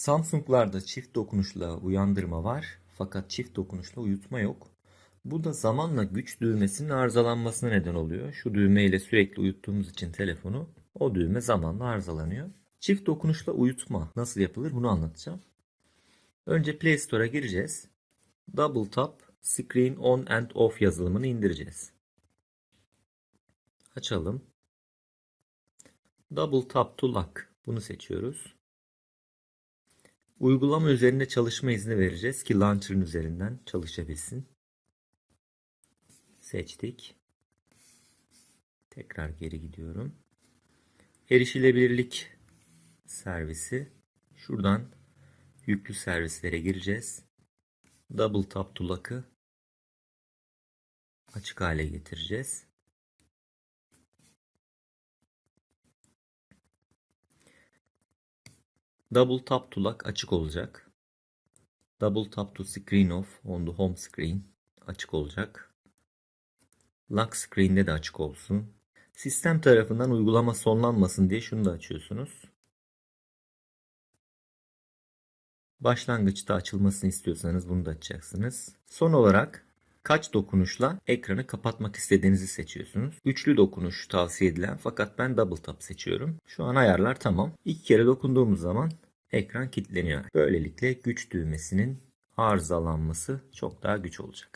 Samsung'larda çift dokunuşla uyandırma var fakat çift dokunuşla uyutma yok. Bu da zamanla güç düğmesinin arızalanmasına neden oluyor. Şu düğmeyle sürekli uyuttuğumuz için telefonu o düğme zamanla arızalanıyor. Çift dokunuşla uyutma nasıl yapılır bunu anlatacağım. Önce Play Store'a gireceğiz. Double tap Screen On and Off yazılımını indireceğiz. Açalım. Double tap to lock bunu seçiyoruz. Uygulama üzerinde çalışma izni vereceğiz ki launcher'ın üzerinden çalışabilsin. Seçtik. Tekrar geri gidiyorum. Erişilebilirlik servisi. Şuradan yüklü servislere gireceğiz. Double tap to lock'ı açık hale getireceğiz. Double tap to lock açık olacak. Double tap to screen off on the home screen açık olacak. Lock screen'de de açık olsun. Sistem tarafından uygulama sonlanmasın diye şunu da açıyorsunuz. Başlangıçta açılmasını istiyorsanız bunu da açacaksınız. Son olarak kaç dokunuşla ekranı kapatmak istediğinizi seçiyorsunuz. Üçlü dokunuş tavsiye edilen fakat ben double tap seçiyorum. Şu an ayarlar tamam. İlk kere dokunduğumuz zaman ekran kilitleniyor. Böylelikle güç düğmesinin arızalanması çok daha güç olacak.